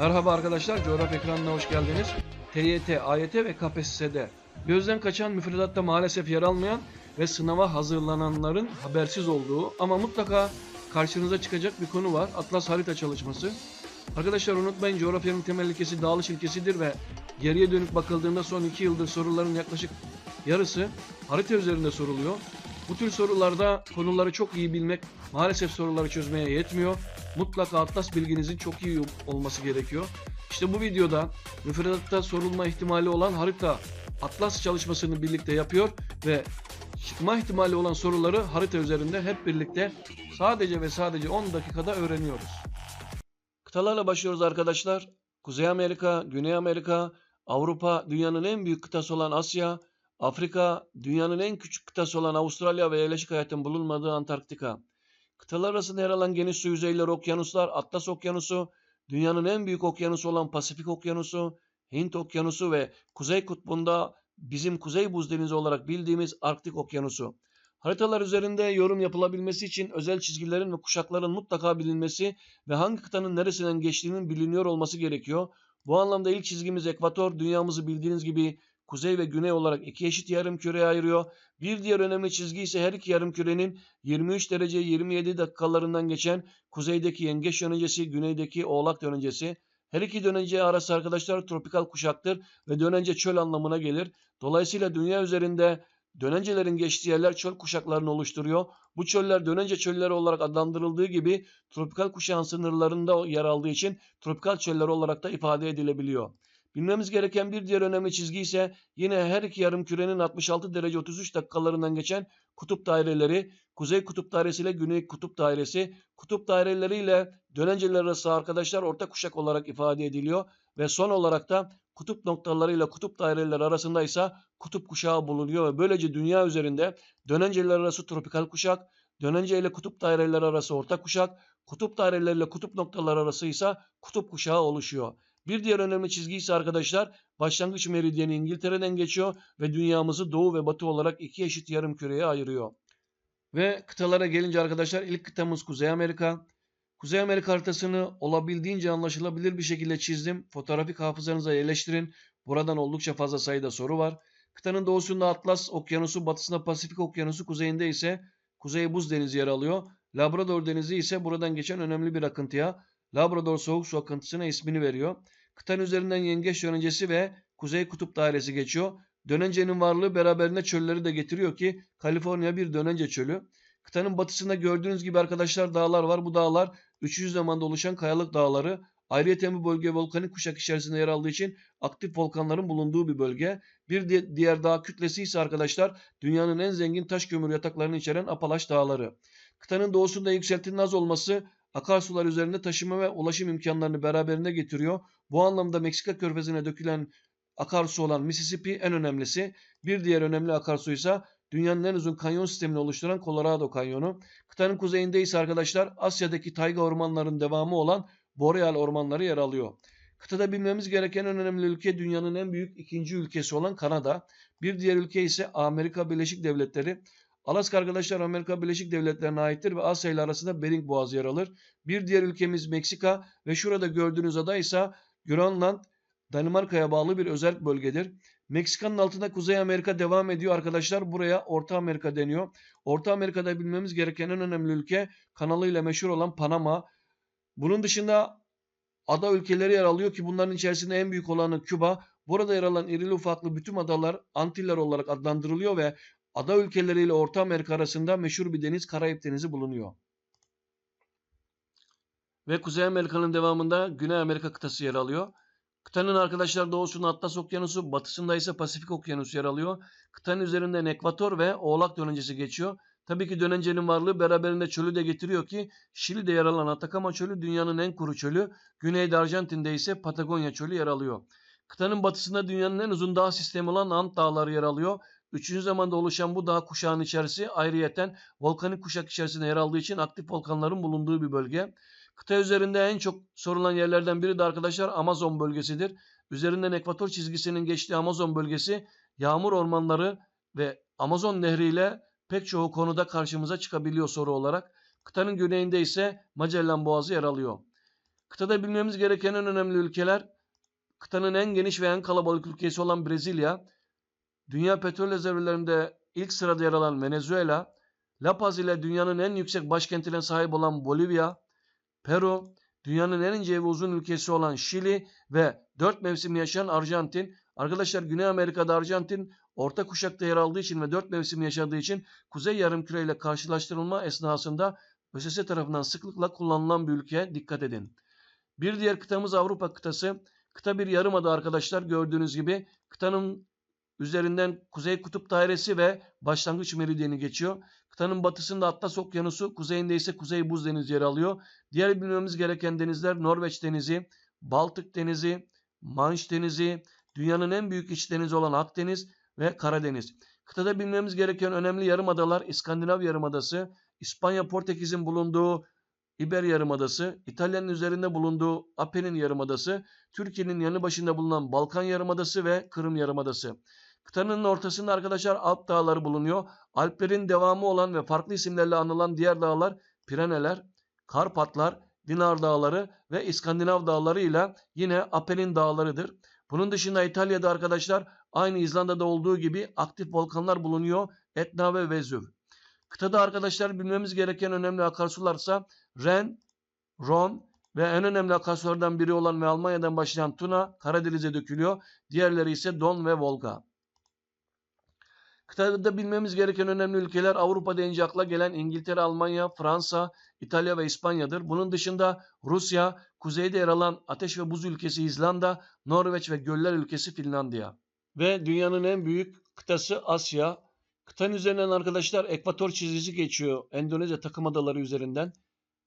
Merhaba arkadaşlar, coğrafya ekranına hoş geldiniz. TYT, AYT ve KPSS'de gözden kaçan müfredatta maalesef yer almayan ve sınava hazırlananların habersiz olduğu ama mutlaka karşınıza çıkacak bir konu var. Atlas harita çalışması. Arkadaşlar unutmayın coğrafyanın temel ilkesi dağılış ilkesidir ve geriye dönük bakıldığında son 2 yıldır soruların yaklaşık yarısı harita üzerinde soruluyor. Bu tür sorularda konuları çok iyi bilmek maalesef soruları çözmeye yetmiyor. Mutlaka atlas bilginizin çok iyi olması gerekiyor. İşte bu videoda müfredatta sorulma ihtimali olan harita atlas çalışmasını birlikte yapıyor ve çıkma ihtimali olan soruları harita üzerinde hep birlikte sadece ve sadece 10 dakikada öğreniyoruz. Kıtalarla başlıyoruz arkadaşlar. Kuzey Amerika, Güney Amerika, Avrupa, dünyanın en büyük kıtası olan Asya, Afrika, dünyanın en küçük kıtası olan Avustralya ve yerleşik hayatın bulunmadığı Antarktika. Kıtalar arasında yer alan geniş su yüzeyleri okyanuslar, Atlas Okyanusu, dünyanın en büyük okyanusu olan Pasifik Okyanusu, Hint Okyanusu ve Kuzey Kutbu'nda bizim Kuzey Buz Denizi olarak bildiğimiz Arktik Okyanusu. Haritalar üzerinde yorum yapılabilmesi için özel çizgilerin ve kuşakların mutlaka bilinmesi ve hangi kıtanın neresinden geçtiğinin biliniyor olması gerekiyor. Bu anlamda ilk çizgimiz ekvator, dünyamızı bildiğiniz gibi kuzey ve güney olarak iki eşit yarım küreye ayırıyor. Bir diğer önemli çizgi ise her iki yarım kürenin 23 derece 27 dakikalarından geçen kuzeydeki yengeç dönencesi, güneydeki oğlak dönencesi. Her iki dönence arası arkadaşlar tropikal kuşaktır ve dönence çöl anlamına gelir. Dolayısıyla dünya üzerinde dönencelerin geçtiği yerler çöl kuşaklarını oluşturuyor. Bu çöller dönence çölleri olarak adlandırıldığı gibi tropikal kuşağın sınırlarında yer aldığı için tropikal çöller olarak da ifade edilebiliyor. Bilmemiz gereken bir diğer önemli çizgi ise yine her iki yarım kürenin 66 derece 33 dakikalarından geçen kutup daireleri, kuzey kutup dairesi ile güney kutup dairesi, kutup daireleri ile dönenceler arası arkadaşlar orta kuşak olarak ifade ediliyor ve son olarak da kutup noktaları ile kutup daireleri arasında ise kutup kuşağı bulunuyor ve böylece dünya üzerinde dönenceler arası tropikal kuşak, dönence ile kutup daireleri arası orta kuşak, kutup daireleri ile kutup noktaları arası ise kutup kuşağı oluşuyor. Bir diğer önemli çizgi ise arkadaşlar başlangıç meridyeni İngiltere'den geçiyor ve dünyamızı doğu ve batı olarak iki eşit yarım küreye ayırıyor. Ve kıtalara gelince arkadaşlar ilk kıtamız Kuzey Amerika. Kuzey Amerika haritasını olabildiğince anlaşılabilir bir şekilde çizdim. Fotoğrafik hafızanıza yerleştirin. Buradan oldukça fazla sayıda soru var. Kıtanın doğusunda Atlas Okyanusu, batısında Pasifik Okyanusu, kuzeyinde ise Kuzey Buz Denizi yer alıyor. Labrador Denizi ise buradan geçen önemli bir akıntıya Labrador Soğuk Su akıntısına ismini veriyor. Kıtanın üzerinden yengeç dönencesi ve Kuzey Kutup Dairesi geçiyor. Dönencenin varlığı beraberinde çölleri de getiriyor ki Kaliforniya bir dönence çölü. Kıtanın batısında gördüğünüz gibi arkadaşlar dağlar var. Bu dağlar 300 zamanda oluşan kayalık dağları. Ayrıca bu bölge volkanik kuşak içerisinde yer aldığı için aktif volkanların bulunduğu bir bölge. Bir diğer dağ kütlesi ise arkadaşlar dünyanın en zengin taş kömür yataklarını içeren Apalaş Dağları. Kıtanın doğusunda yükseltinin az olması akarsular üzerinde taşıma ve ulaşım imkanlarını beraberinde getiriyor. Bu anlamda Meksika körfezine dökülen akarsu olan Mississippi en önemlisi. Bir diğer önemli akarsu ise dünyanın en uzun kanyon sistemini oluşturan Colorado Kanyonu. Kıtanın kuzeyinde ise arkadaşlar Asya'daki tayga ormanların devamı olan Boreal ormanları yer alıyor. Kıtada bilmemiz gereken en önemli ülke dünyanın en büyük ikinci ülkesi olan Kanada. Bir diğer ülke ise Amerika Birleşik Devletleri. Alaska arkadaşlar Amerika Birleşik Devletleri'ne aittir ve Asya ile arasında Bering Boğazı yer alır. Bir diğer ülkemiz Meksika ve şurada gördüğünüz ada ise Grönland, Danimarka'ya bağlı bir özel bölgedir. Meksika'nın altında Kuzey Amerika devam ediyor arkadaşlar. Buraya Orta Amerika deniyor. Orta Amerika'da bilmemiz gereken en önemli ülke kanalıyla meşhur olan Panama. Bunun dışında ada ülkeleri yer alıyor ki bunların içerisinde en büyük olanı Küba. Burada yer alan irili ufaklı bütün adalar Antiller olarak adlandırılıyor ve ada ülkeleriyle Orta Amerika arasında meşhur bir deniz Karayip Denizi bulunuyor. Ve Kuzey Amerika'nın devamında Güney Amerika kıtası yer alıyor. Kıtanın arkadaşlar doğusunda Atlas Okyanusu, batısında ise Pasifik Okyanusu yer alıyor. Kıtanın üzerinden Ekvator ve Oğlak dönencesi geçiyor. Tabii ki dönencenin varlığı beraberinde çölü de getiriyor ki Şili'de yer alan Atakama çölü dünyanın en kuru çölü. Güneyde Arjantin'de ise Patagonya çölü yer alıyor. Kıtanın batısında dünyanın en uzun dağ sistemi olan Ant Dağları yer alıyor. Üçüncü zamanda oluşan bu dağ kuşağının içerisi ayrıyeten volkanik kuşak içerisinde yer aldığı için aktif volkanların bulunduğu bir bölge. Kıta üzerinde en çok sorulan yerlerden biri de arkadaşlar Amazon bölgesidir. Üzerinden ekvator çizgisinin geçtiği Amazon bölgesi yağmur ormanları ve Amazon Nehri ile pek çoğu konuda karşımıza çıkabiliyor soru olarak. Kıtanın güneyinde ise Magellan Boğazı yer alıyor. Kıtada bilmemiz gereken en önemli ülkeler, kıtanın en geniş ve en kalabalık ülkesi olan Brezilya, dünya petrol rezervlerinde ilk sırada yer alan Venezuela, La Paz ile dünyanın en yüksek başkentine sahip olan Bolivya, Peru, dünyanın en ince ve uzun ülkesi olan Şili ve dört mevsim yaşayan Arjantin. Arkadaşlar Güney Amerika'da Arjantin orta kuşakta yer aldığı için ve dört mevsim yaşadığı için Kuzey Yarımküre ile karşılaştırılma esnasında ÖSS tarafından sıklıkla kullanılan bir ülke. Dikkat edin. Bir diğer kıtamız Avrupa kıtası. Kıta bir yarımada arkadaşlar gördüğünüz gibi kıtanın üzerinden Kuzey Kutup Dairesi ve Başlangıç Meridyeni geçiyor. Kıtanın batısında Atlas Okyanusu, kuzeyinde ise Kuzey Buz Denizi yer alıyor. Diğer bilmemiz gereken denizler Norveç Denizi, Baltık Denizi, Manş Denizi, dünyanın en büyük iç denizi olan Akdeniz ve Karadeniz. Kıtada bilmemiz gereken önemli yarımadalar İskandinav Yarımadası, İspanya Portekiz'in bulunduğu İber Yarımadası, İtalya'nın üzerinde bulunduğu Apennin Yarımadası, Türkiye'nin yanı başında bulunan Balkan Yarımadası ve Kırım Yarımadası. Kıtanın ortasında arkadaşlar Alp dağları bulunuyor. Alplerin devamı olan ve farklı isimlerle anılan diğer dağlar Pireneler, Karpatlar, Dinar Dağları ve İskandinav Dağları ile yine Apennin Dağları'dır. Bunun dışında İtalya'da arkadaşlar aynı İzlanda'da olduğu gibi aktif volkanlar bulunuyor. Etna ve Vezüv. Kıtada arkadaşlar bilmemiz gereken önemli akarsularsa Ren, Ron ve en önemli akarsulardan biri olan ve Almanya'dan başlayan Tuna Karadeniz'e dökülüyor. Diğerleri ise Don ve Volga. Kıtada bilmemiz gereken önemli ülkeler Avrupa deyince akla gelen İngiltere, Almanya, Fransa, İtalya ve İspanya'dır. Bunun dışında Rusya, kuzeyde yer alan ateş ve buz ülkesi İzlanda, Norveç ve göller ülkesi Finlandiya. Ve dünyanın en büyük kıtası Asya. Kıtanın üzerinden arkadaşlar ekvator çizgisi geçiyor Endonezya takım adaları üzerinden.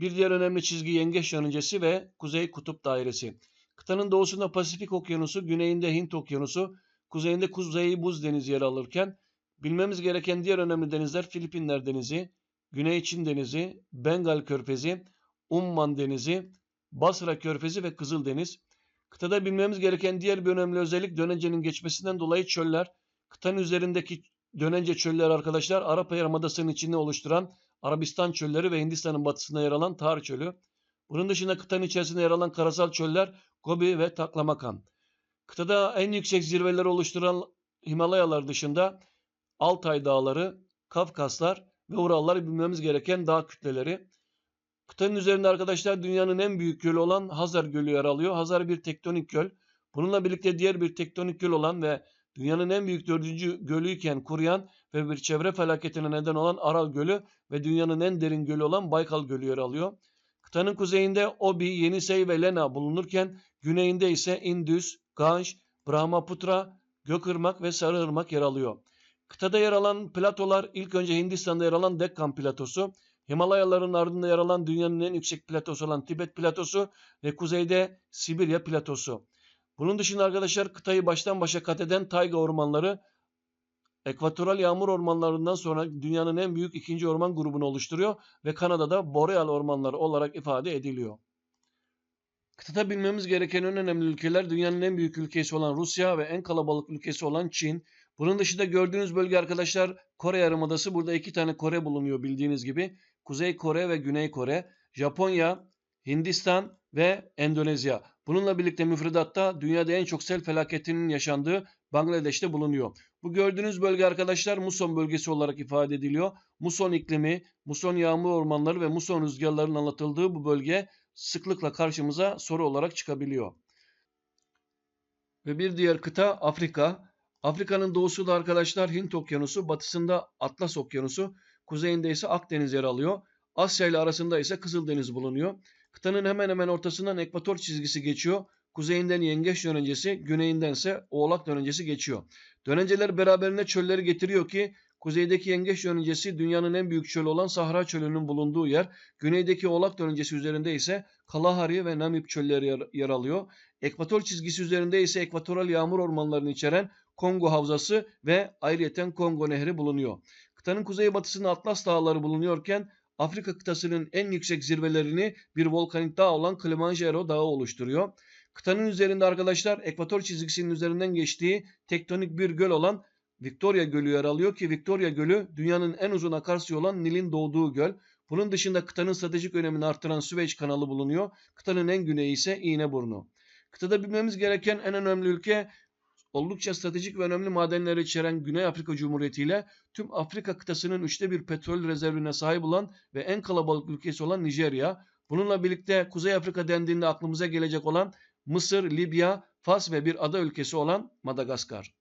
Bir diğer önemli çizgi Yengeç Yörüngesi ve Kuzey Kutup Dairesi. Kıtanın doğusunda Pasifik Okyanusu, güneyinde Hint Okyanusu, kuzeyinde Kuzey Buz Denizi yer alırken bilmemiz gereken diğer önemli denizler Filipinler Denizi, Güney Çin Denizi, Bengal Körfezi, Umman Denizi, Basra Körfezi ve Kızıldeniz. Kıtada bilmemiz gereken diğer bir önemli özellik dönencenin geçmesinden dolayı çöller. Kıtanın üzerindeki dönence çöller arkadaşlar Arap Yarımadası'nın içini oluşturan Arabistan çölleri ve Hindistan'ın batısında yer alan Tar Çölü. Bunun dışında kıtanın içerisinde yer alan karasal çöller Gobi ve Taklamakan. Kıtada en yüksek zirveleri oluşturan Himalayalar dışında Altay Dağları, Kafkaslar ve Urallar bilmemiz gereken dağ kütleleri. Kıtanın üzerinde arkadaşlar dünyanın en büyük gölü olan Hazar Gölü yer alıyor. Hazar bir tektonik göl. Bununla birlikte diğer bir tektonik göl olan ve dünyanın en büyük dördüncü gölüyken kuruyan ve bir çevre felaketine neden olan Aral Gölü ve dünyanın en derin gölü olan Baykal Gölü yer alıyor. Kıtanın kuzeyinde Obi, Yenisey ve Lena bulunurken güneyinde ise Indus, Ganj, Brahmaputra, Gökırmak ve Sarıırmak yer alıyor. Kıtada yer alan platolar ilk önce Hindistan'da yer alan Dekkan platosu, Himalayaların ardında yer alan dünyanın en yüksek platosu olan Tibet platosu ve kuzeyde Sibirya platosu. Bunun dışında arkadaşlar kıtayı baştan başa kat eden tayga ormanları ekvatoral yağmur ormanlarından sonra dünyanın en büyük ikinci orman grubunu oluşturuyor ve Kanada'da boreal ormanları olarak ifade ediliyor. Kıtada bilmemiz gereken en önemli ülkeler dünyanın en büyük ülkesi olan Rusya ve en kalabalık ülkesi olan Çin. Bunun dışında gördüğünüz bölge arkadaşlar Kore Yarımadası. Burada iki tane Kore bulunuyor bildiğiniz gibi. Kuzey Kore ve Güney Kore. Japonya, Hindistan ve Endonezya. Bununla birlikte müfredatta dünyada en çok sel felaketinin yaşandığı Bangladeş'te bulunuyor. Bu gördüğünüz bölge arkadaşlar muson bölgesi olarak ifade ediliyor. Muson iklimi, muson yağmur ormanları ve muson rüzgarlarının anlatıldığı bu bölge sıklıkla karşımıza soru olarak çıkabiliyor. Ve bir diğer kıta Afrika. Afrika'nın doğusu da arkadaşlar Hint Okyanusu, batısında Atlas Okyanusu, kuzeyinde ise Akdeniz yer alıyor. Asya ile arasında ise Kızıldeniz bulunuyor. Kıtanın hemen hemen ortasından ekvator çizgisi geçiyor. Kuzeyinden yengeç dönencesi, güneyinden ise oğlak dönencesi geçiyor. Dönenceler beraberinde çölleri getiriyor ki kuzeydeki yengeç dönencesi dünyanın en büyük çölü olan Sahra Çölü'nün bulunduğu yer. Güneydeki oğlak dönencesi üzerinde ise Kalahari ve Namib çölleri yer, yer alıyor. Ekvator çizgisi üzerinde ise ekvatoral yağmur ormanlarını içeren Kongo Havzası ve ayrıyeten Kongo Nehri bulunuyor. Kıtanın kuzeybatısında Atlas Dağları bulunuyorken Afrika kıtasının en yüksek zirvelerini bir volkanik dağ olan Kilimanjaro Dağı oluşturuyor. Kıtanın üzerinde arkadaşlar ekvator çizgisinin üzerinden geçtiği tektonik bir göl olan Victoria Gölü yer alıyor ki Victoria Gölü dünyanın en uzun akarsuyu olan Nil'in doğduğu göl. Bunun dışında kıtanın stratejik önemini arttıran Süveyş kanalı bulunuyor. Kıtanın en güneyi ise İğneburnu. Kıtada bilmemiz gereken en önemli ülke oldukça stratejik ve önemli madenleri içeren Güney Afrika Cumhuriyeti ile tüm Afrika kıtasının üçte bir petrol rezervine sahip olan ve en kalabalık ülkesi olan Nijerya. Bununla birlikte Kuzey Afrika dendiğinde aklımıza gelecek olan Mısır, Libya, Fas ve bir ada ülkesi olan Madagaskar.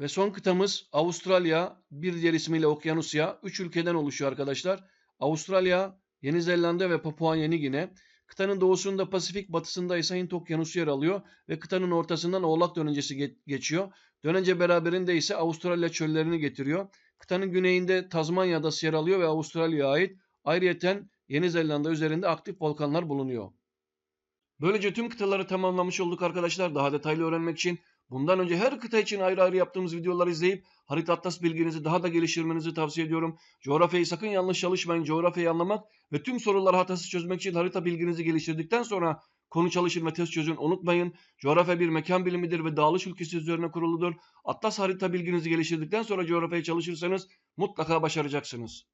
Ve son kıtamız Avustralya, bir diğer ismiyle Okyanusya. Üç ülkeden oluşuyor arkadaşlar. Avustralya, Yeni Zelanda ve Papua Yeni Gine. Kıtanın doğusunda Pasifik, batısında ise Hint Okyanusu yer alıyor ve kıtanın ortasından Oğlak Dönencesi ge- geçiyor. Dönence beraberinde ise Avustralya çöllerini getiriyor. Kıtanın güneyinde Tazmanya Adası yer alıyor ve Avustralya'ya ait. Ayrıyeten Yeni Zelanda üzerinde aktif volkanlar bulunuyor. Böylece tüm kıtaları tamamlamış olduk arkadaşlar. Daha detaylı öğrenmek için bundan önce her kıta için ayrı ayrı yaptığımız videoları izleyip harita atlas bilginizi daha da geliştirmenizi tavsiye ediyorum. Coğrafyayı sakın yanlış çalışmayın. Coğrafyayı anlamak ve tüm soruları hatasız çözmek için harita bilginizi geliştirdikten sonra konu çalışın ve test çözün unutmayın. Coğrafya bir mekan bilimidir ve dağılış ülkesi üzerine kuruludur. Atlas harita bilginizi geliştirdikten sonra coğrafyayı çalışırsanız mutlaka başaracaksınız.